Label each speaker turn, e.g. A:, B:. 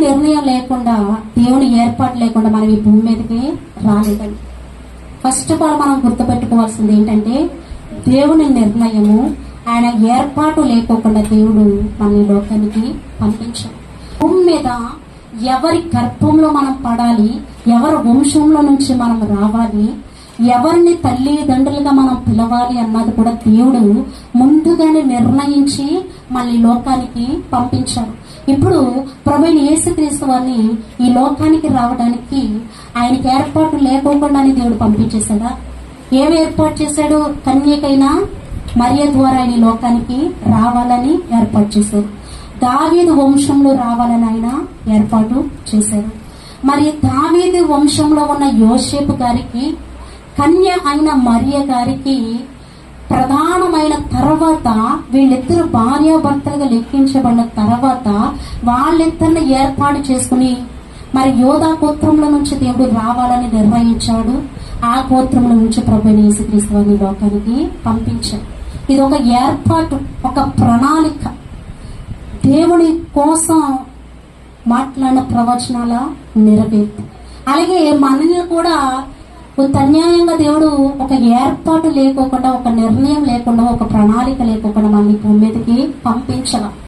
A: నిర్ణయం లేకుండా దేవుని ఏర్పాటు లేకుండా మనం ఈ భూమి మీదకి రాలేదండి. ఫస్ట్ ఆఫ్ ఆల్ మనం గుర్తుపెట్టుకోవాల్సింది ఏంటంటే దేవుని నిర్ణయము ఆయన ఏర్పాటు లేకోకుండా దేవుడు మన లోకానికి పంపించాడు. భూమి మీద ఎవరి గర్భంలో మనం పడాలి ఎవరి వంశంలో నుంచి మనం రావాలి ఎవరిని తల్లిదండ్రులుగా మనం పిలవాలి అన్నది కూడా దేవుడు ముందుగానే నిర్ణయించి మళ్ళీ లోకానికి పంపించాడు. ఇప్పుడు ప్రవీణ్ యేసుక్రీస్తు వారిని ఈ లోకానికి రావడానికి ఆయనకి ఏర్పాటు లేకోకుండానే దేవుడు పంపించేశాడా? ఏమి ఏర్పాటు చేశాడు? కన్యకైనా మరియ ద్వారా ఆయన ఈ లోకానికి రావాలని ఏర్పాటు చేశారు. దావీదు వంశంలో రావాలని ఆయన ఏర్పాటు చేశారు. మరి దావీదు వంశంలో ఉన్న యోసేపు గారికి కన్య అయిన మరియ గారికి ప్రధానమైన తర్వాత వీళ్ళిద్దరు భార్యాభర్తలుగా లెక్కించబడిన తర్వాత వాళ్ళిద్దరిని ఏర్పాటు చేసుకుని మరి యోధా గోత్రంలో నుంచి దేవుడు రావాలని నిర్ణయించాడు. ఆ గోత్రంలో నుంచి ప్రభు యేసుక్రీస్తు వారిని లోకానికి పంపించాడు. ఇది ఒక ఏర్పాటు ఒక ప్రణాళిక. దేవుని కోసం మాట్లాడిన ప్రవచనాల నెరవేర్పు. అలాగే మనల్ని కూడా కొంత అన్యాయంగా దేవుడు ఒక ఏర్పాటు లేకోకుండా ఒక నిర్ణయం లేకుండా ఒక ప్రణాళిక లేకోకుండా మనల్ని భూమి మీదకి పంపించడం.